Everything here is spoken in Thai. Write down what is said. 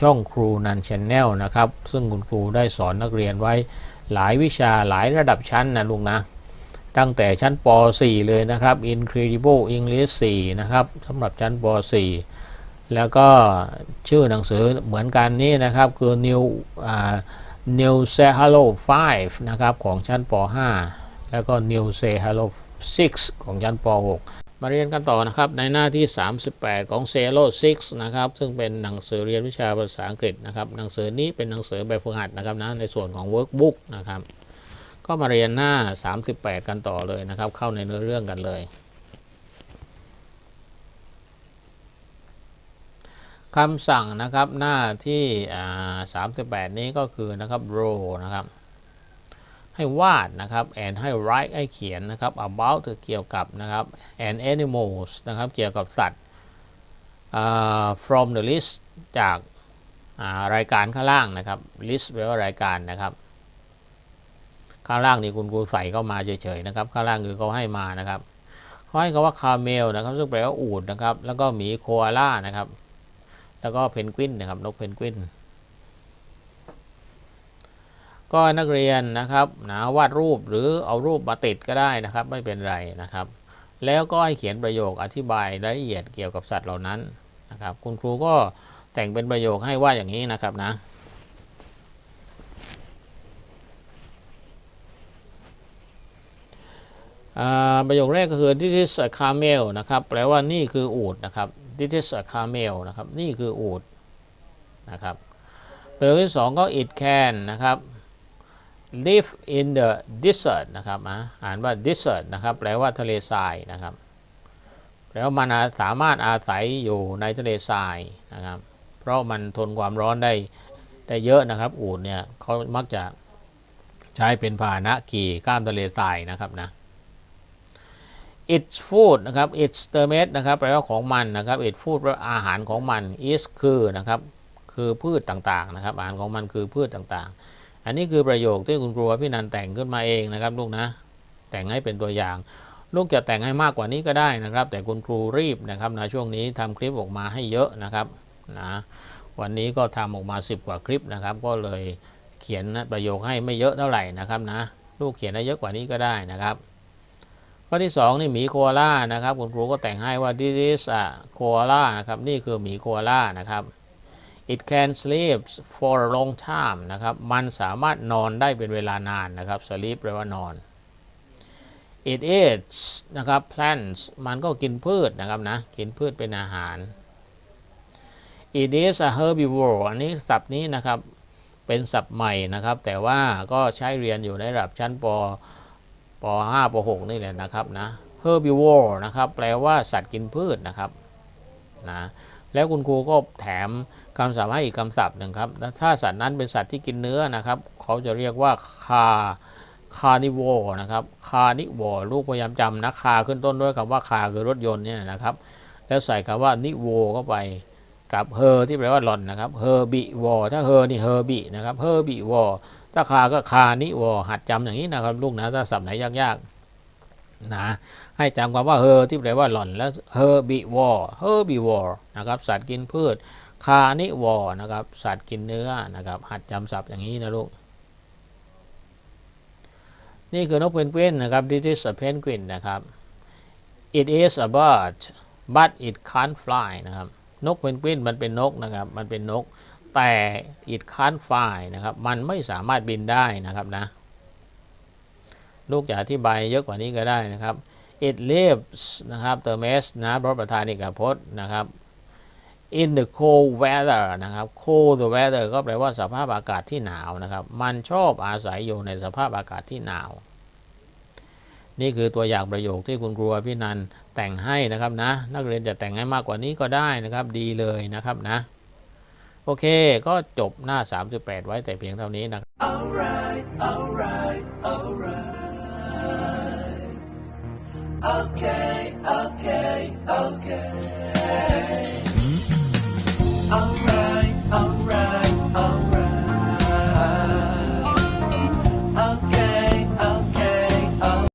ช่องครูนันชแนลนะครับ ซึ่งคุณครูได้สอนนักเรียนไว้หลายวิชาหลายระดับชั้นนะลุงนะ ตั้งแต่ชั้นป .4 เลยนะครับ Incredible English 4 นะครับสำหรับชั้นป .4 แล้วก็ชื่อหนังสือเหมือนกันนี่นะครับ คือ New อ่า New Say Hello 5 นะครับ ของชั้นป .5 แล้วก็ New Say Hello 6 ของชั้นป .6 มาเรียนกันต่อนะครับในหน้าที่ 38 ของ Say Hello 6นะครับซึ่งเป็นหนังสือเรียนวิชาภาษาอังกฤษนะครับหนังสือนี้เป็นหนังสือแบบฝึกหัดนะครับนะในส่วนของ Workbook นะครับก็มาเรียนหน้า 38 กันต่อเลยนะครับ เข้าในเนื้อเรื่องกันเลยคำสั่งนะครับหน้าที่ 38 นี้ก็คือนะครับ row นะครับ ให้วาดนะครับ and ให้ write ให้เขียนนะครับ about เกี่ยวกับนะครับ and animals นะครับ เกี่ยวกับสัตว์ from the list จากรายการข้างล่างนะครับ list แปลว่ารายการนะครับ ข้างล่างนี่คุณครูใส่เข้ามาเฉยๆนะครับ ข้างล่างคือเขาให้มานะครับเขาให้คำว่าคาเมลนะครับ ซึ่งแปลว่าอูฐนะครับ แล้วก็หมีโคอาล่านะครับ แล้วก็เพนกวินนะครับ นกเพนกวิน ก็นักเรียนนะครับนะวาดรูปหรือเอารูปมาติดก็ได้นะครับ ไม่เป็นไรนะครับ แล้วก็ให้เขียนประโยคอธิบายรายละเอียดเกี่ยวกับสัตว์เหล่านั้นนะครับ คุณครูก็แต่งเป็นประโยคให้ว่าอย่างนี้นะครับนะประโยคแรกก็คือ this is a camel นะครับแปลว่านี่คืออูฐนะครับ this is a camel นะครับนี่คืออูฐนะครับประโยคที่สองก็ it can นะครับ live in the desert นะครับอ่านว่า desert นะครับ แปลว่าทะเลทรายนะครับ แปลว่ามันสามารถอาศัยอยู่ในทะเลทรายนะครับ เพราะมันทนความร้อนได้ได้เยอะนะครับ อูฐเนี่ยเขามักจะใช้เป็นพาหนะขี่ข้ามทะเลทรายนะครับนะ its food นะครับ its เตอร์เมนะครับแปลว่าของมันนะครับ its food แปลว่าอาหารของมัน is คือนะครับ คือพืชต่างๆนะครับ อาหารของมันคือพืชต่างๆ อันนี้คือประโยคที่คุณครูพี่นันแต่งขึ้นมาเองนะครับลูกนะ แต่งให้เป็นตัวอย่าง ลูกจะแต่งให้มากกว่านี้ก็ได้นะครับ แต่คุณครูรีบนะครับนะช่วงนี้ทำคลิปออกมาให้เยอะนะครับนะวันนี้ก็ทำออกมา 10 กว่าคลิปนะครับ ก็เลยเขียนประโยคให้ไม่เยอะเท่าไหร่นะครับนะลูกเขียนให้เยอะกว่านี้ก็ได้นะครับข้อที่2นี่หมีโคอาล่านะครับคุณครูก็แต่งให้ว่า this is a koala นะครับนี่คือหมีโคอาล่านะครับ it can sleep for a long time นะครับ มันสามารถนอนได้เป็นเวลานานนะครับ sleep แปลว่านอน it eats นะครับ plants มันก็กินพืชนะครับนะ กินพืชเป็นอาหาร it is a herbivore อันนี้ศัพท์นี้นะครับ เป็นศัพท์ใหม่นะครับ แต่ว่าก็ใช้เรียนอยู่ในระดับชั้นปป .5 ป .6 นี่แหละนะครับนะ herbivore นะครับ แปลว่าสัตว์กินพืชนะครับนะ แล้วคุณครูก็แถมคำศัพท์ให้อีกคำศัพท์หนึ่งครับ ถ้าสัตว์นั้นเป็นสัตว์ที่กินเนื้อนะครับ เขาจะเรียกว่าคาคานิวอนะครับ คานิวอลูกพยายามจำนะคาขึ้นต้นด้วยคำว่าคาคือรถยนต์เนี่ยนะครับ แล้วใส่คำว่านิวเข้าไปกับเฮอที่แปลว่าหล่อนนะครับเฮอร์บิวอถ้าเฮอนี่เฮอร์บินะครับเฮอร์บิวอถ้าคาก็คานิวอหัดจำอย่างนี้นะครับ ลูกนะถ้าสับไหนยากๆ นะให้จำคำว่าเฮอที่แปลว่าหล่อนแล้วเฮอร์บิวอเฮอร์บิวอนะครับสัตว์กินพืชคานิวอนะครับสัตว์กินเนื้อนะครับหัดจำศัพท์อย่างนี้นะลูกนี่คือนกเพนกวินนะครับ this is a penguin นะครับ it is a bird but it can't fly นะครับนกเพนกวินมันเป็นนกนะครับมันเป็นนกแต่ it can't fly นะครับมันไม่สามารถบินได้นะครับนะ ลูกจะอธิบายเยอะกว่านี้ก็ได้นะครับ it lives นะครับเติม s นะเพราะประธานิกพจน์นะครับ in the cold weather นะครับ cold weather ก็แปลว่าสภาพอากาศที่หนาวนะครับ มันชอบอาศัยอยู่ในสภาพอากาศที่หนาว นี่คือตัวอย่างประโยคที่คุณครูพี่นันแต่งให้นะครับนะ นักเรียนจะแต่งให้มากกว่านี้ก็ได้นะครับ ดีเลยนะครับนะ โอเค ก็จบหน้า 38 ไว้แต่เพียงเท่านี้นะครับ Okay,